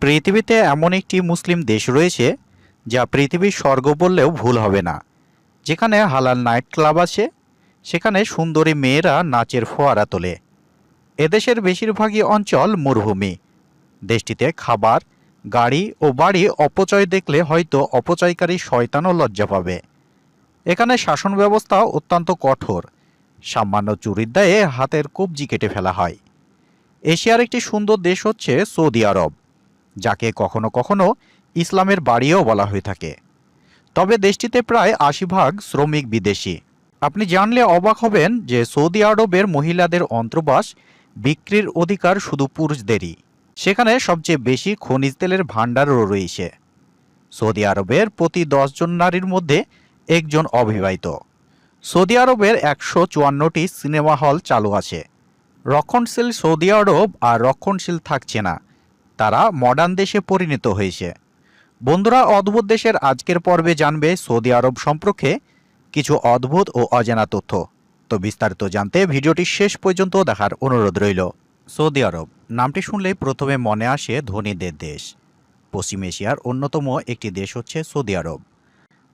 পৃথিবীতে এমন একটি মুসলিম দেশ রয়েছে যা পৃথিবীর স্বর্গ বললেও ভুল হবে না। যেখানে হালাল নাইট ক্লাব আছে, সেখানে সুন্দরী মেয়েরা নাচের ফোয়ারা তোলে। এদেশের বেশিরভাগই অঞ্চল মরুভূমি। দেশটিতে খাবার, গাড়ি ও বাড়ি অপচয় দেখলে হয়তো অপচয়কারী শয়তানও লজ্জা পাবে। এখানে শাসন ব্যবস্থা অত্যন্ত কঠোর। সামান্য চুরির দায়ে হাতের কবজি কেটে ফেলা হয়। এশিয়ার একটি সুন্দর দেশ হচ্ছে সৌদি আরব। যাকে কখনো কখনো ইসলামের বাড়িও বলা হয়ে থাকে। তবে দেশটিতে প্রায় আশি ভাগ শ্রমিক বিদেশি। আপনি জানলে অবাক হবেন যে সৌদি আরবের মহিলাদের অন্তর্বাস বিক্রির অধিকার শুধু পুরুষদেরই। সেখানে সবচেয়ে বেশি খনিজ তেলের ভাণ্ডারও রয়েছে। সৌদি আরবের প্রতি দশজন নারীর মধ্যে একজন অবিবাহিত। সৌদি আরবের একশো চুয়ান্নটি সিনেমা হল চালু আছে। রক্ষণশীল সৌদি আরব আর রক্ষণশীল থাকছে না। তারা মডার্ন দেশে পরিণত হয়েছে। বন্ধুরা, অদ্ভুত দেশের আজকের পর্বে জানবে সৌদি আরব সম্পর্কে কিছু অদ্ভুত ও অজানা তথ্য। তো বিস্তারিত জানতে ভিডিওটি শেষ পর্যন্ত দেখার অনুরোধ রইল। সৌদি আরব, নামটি শুনলেই প্রথমে মনে আসে ধনীদের দেশ। পশ্চিম এশিয়ার অন্যতম একটি দেশ হচ্ছে সৌদি আরব।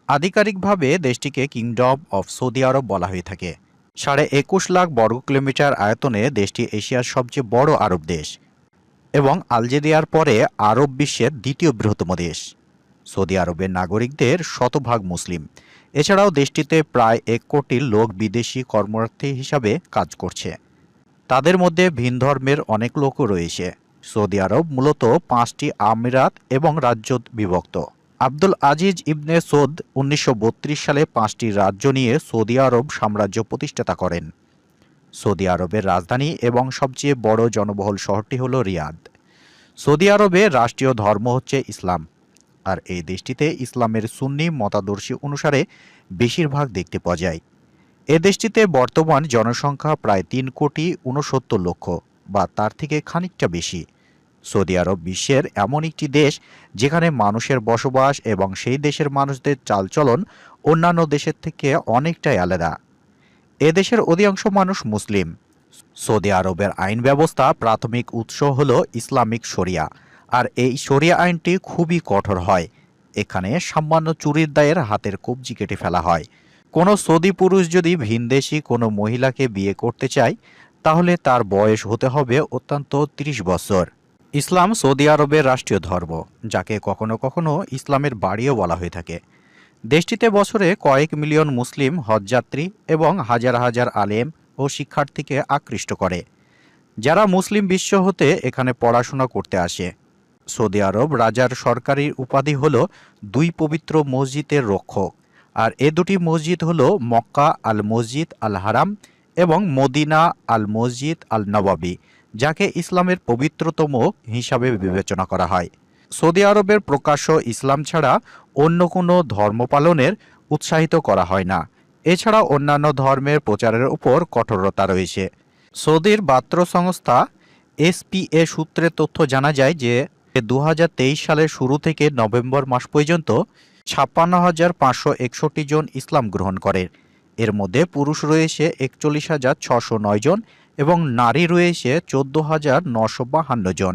আধিকারিকভাবে দেশটিকে কিংডম অফ সৌদি আরব বলা হয়ে থাকে। সাড়ে একুশ লাখ বর্গ কিলোমিটার আয়তনে দেশটি এশিয়ার সবচেয়ে বড় আরব দেশ। এবং আলজেরিয়ার পরে আরব বিশ্বের দ্বিতীয় বৃহত্তম দেশ। সৌদি আরবের নাগরিকদের শতভাগ মুসলিম। এছাড়াও দেশটিতে প্রায় এক কোটি লোক বিদেশি কর্মরত হিসাবে কাজ করছে। তাদের মধ্যে ভিন ধর্মের অনেক লোকও রয়েছে। সৌদি আরব মূলত পাঁচটি আমিরাত এবং রাজ্য বিভক্ত। আব্দুল আজিজ ইবনে সৌদ উনিশশো বত্রিশ সালে পাঁচটি রাজ্য নিয়ে সৌদি আরব সাম্রাজ্য প্রতিষ্ঠাতা করেন। সৌদি আরবের রাজধানী এবং সবচেয়ে বড় জনবহুল শহরটি হল রিয়াদ। সৌদি আরবে রাষ্ট্রীয় ধর্ম হচ্ছে ইসলাম। আর এই দেশটিতে ইসলামের সুন্নি মতাদর্শী অনুসারে বেশিরভাগ দেখতে পাওয়া যায়। এ দেশটিতে বর্তমান জনসংখ্যা প্রায় তিন কোটি উনসত্তর লক্ষ বা তার থেকে খানিকটা বেশি। সৌদি আরব বিশ্বের এমন একটি দেশ যেখানে মানুষের বসবাস এবং সেই দেশের মানুষদের চালচলন অন্যান্য দেশের থেকে অনেকটাই আলাদা। এ দেশের অধিকাংশ মানুষ মুসলিম। সৌদি আরবের আইন ব্যবস্থা প্রাথমিক উৎস হল ইসলামিক শরিয়া, আর এই শরিয়া আইনটি খুবই কঠোর হয়। এখানে সামান্য চুরির দায়ের হাতের কবজি কেটে ফেলা হয়। কোনো সৌদি পুরুষ যদি ভিনদেশি কোনো মহিলাকে বিয়ে করতে চায়, তাহলে তার বয়স হতে হবে অত্যন্ত ৩০ বছর। ইসলাম সৌদি আরবের রাষ্ট্রীয় ধর্ম, যাকে কখনো কখনো ইসলামের বাড়িও বলা হয়ে থাকে। দেশটিতে বছরে কয়েক মিলিয়ন মুসলিম, হজযাত্রী এবং হাজার হাজার আলেম ও শিক্ষার্থীকে আকৃষ্ট করে। যারা মুসলিম বিশ্ব হতে এখানে পড়াশোনা করতে আসে। সৌদি আরব রাজার সরকারি উপাধি হল দুই পবিত্র মসজিদের রক্ষক। আর এ দুটি মসজিদ হল মক্কা আল মসজিদ আল হারাম এবং মদিনা আল মসজিদ আল নবাবী, যাকে ইসলামের পবিত্রতম হিসাবে বিবেচনা করা হয়। সৌদি আরবের প্রকাশ্য ইসলাম ছাড়া অন্য কোনো ধর্ম পালনের উৎসাহিত করা হয় না। এছাড়া অন্যান্য ধর্মের প্রচারের উপর কঠোরতা রয়েছে। সৌদির বাত্র সংস্থা এসপিএ সূত্রে তথ্য জানা যায় যে দু হাজার তেইশ সালের শুরু থেকে নভেম্বর মাস পর্যন্ত ছাপ্পান্ন হাজার পাঁচশো একষট্টি জন ইসলাম গ্রহণ করে। এর মধ্যে পুরুষ রয়েছে একচল্লিশ হাজার ছশো নয় জন এবং নারী রয়েছে চোদ্দ হাজার নশো বাহান্ন জন।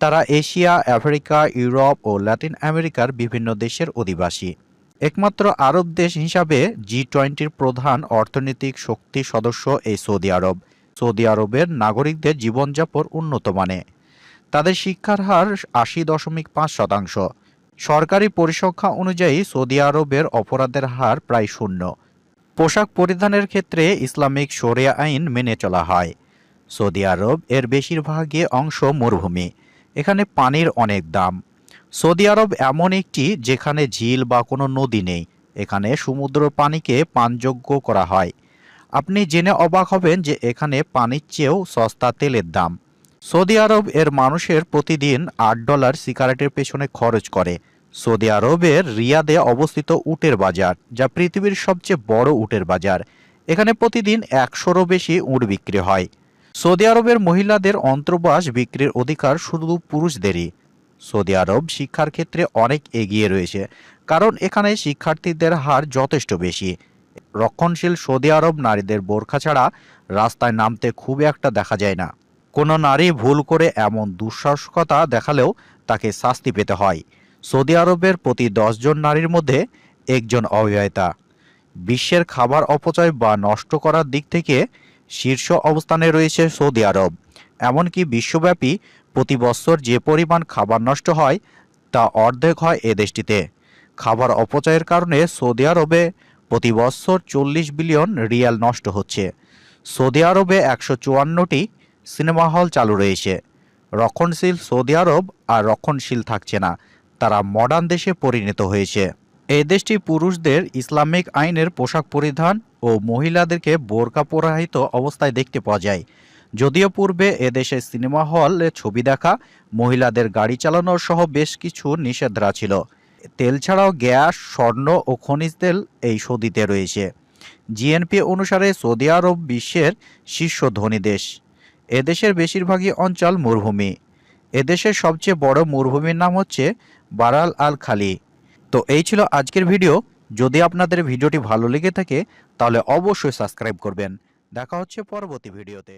তারা এশিয়া, আফ্রিকা, ইউরোপ ও ল্যাটিন আমেরিকার বিভিন্ন দেশের অধিবাসী। একমাত্র আরব দেশ হিসাবে জি টোয়েন্টির প্রধান অর্থনৈতিক শক্তি সদস্য এই সৌদি আরব। সৌদি আরবের নাগরিকদের জীবনযাপন উন্নত মানে। তাদের শিক্ষার হার আশি দশমিক পাঁচ শতাংশ। সরকারি পরিসংখ্যা অনুযায়ী সৌদি আরবের অপরাধের হার প্রায় শূন্য। পোশাক পরিধানের ক্ষেত্রে ইসলামিক শরিয়া আইন মেনে চলা হয়। সৌদি আরব এর বেশিরভাগই অংশ মরুভূমি। এখানে পানির অনেক দাম। সৌদি আরব এমন একটি যেখানে ঝিল বা কোনো নদী নেই। এখানে সমুদ্র পানিকে পানযোগ্য করা হয়। আপনি জেনে অবাক হবেন যে এখানে পানির চেয়েও সস্তা তেলের দাম। সৌদি আরব এর মানুষের প্রতিদিন আট ডলার সিগারেটের পেছনে খরচ করে। সৌদি আরবের রিয়াদে অবস্থিত উটের বাজার, যা পৃথিবীর সবচেয়ে বড় উটের বাজার। এখানে প্রতিদিন একশোরও বেশি উট বিক্রি হয়। সৌদি আরবের মহিলাদের অন্তর্বাস বিক্রির অধিকার শুধু পুরুষদেরই। সৌদি আরব শিক্ষার ক্ষেত্রে অনেক এগিয়ে রয়েছে, কারণ এখানে শিক্ষার্থীদের হার যথেষ্ট বেশি। রক্ষণশীল সৌদি আরব নারীদের বোরখা ছাড়া রাস্তায় নামতে খুব একটা দেখা যায় না। কোনো নারী ভুল করে এমন দুঃসাহসিকতা দেখালেও তাকে শাস্তি পেতে হয়। সৌদি আরবের প্রতি দশজন নারীর মধ্যে একজন অবিবাহিতা। বিশ্বের খাবার অপচয় বা নষ্ট করার দিক থেকে শীর্ষ অবস্থানে রয়েছে সৌদি আরব। এমনকি বিশ্বব্যাপী প্রতি বছর যে পরিমাণ খাবার নষ্ট হয়, তা অর্ধেক হয় এ দেশটিতে। খাবার অপচয়ের কারণে সৌদি আরবে প্রতি বছর চল্লিশ বিলিয়ন রিয়াল নষ্ট হচ্ছে। সৌদি আরবে একশো চুয়ান্নটি সিনেমা হল চালু রয়েছে। রক্ষণশীল সৌদি আরব আর রক্ষণশীল থাকছে না। তারা মডার্ন দেশে পরিণত হয়েছে। এই দেশটি পুরুষদের ইসলামিক আইনের পোশাক পরিধান ও মহিলাদেরকে বোরকা পরিহিত অবস্থায় দেখতে পাওয়া যায়। যদিও পূর্বে এদেশে সিনেমা হলে ছবি দেখা, মহিলাদের গাড়ি চালানো সহ বেশ কিছু নিষেধরা ছিল। তেল ছাড়াও গ্যাস, স্বর্ণ ও খনিজ তেল এই সৌদিতে রয়েছে। জিএনপি অনুসারে সৌদি আরব বিশ্বের শীর্ষ ধনী দেশ। এদেশের বেশিরভাগই অঞ্চল মরুভূমি। এদেশের সবচেয়ে বড় মরুভূমির নাম হচ্ছে বারাল আল খালি তো এই ছিল আজকের ভিডিও। যদি আপনাদের ভিডিওটি ভালো লেগে থাকে, তাহলে অবশ্যই সাবস্ক্রাইব করবেন। দেখা হচ্ছে পরবর্তী ভিডিওতে।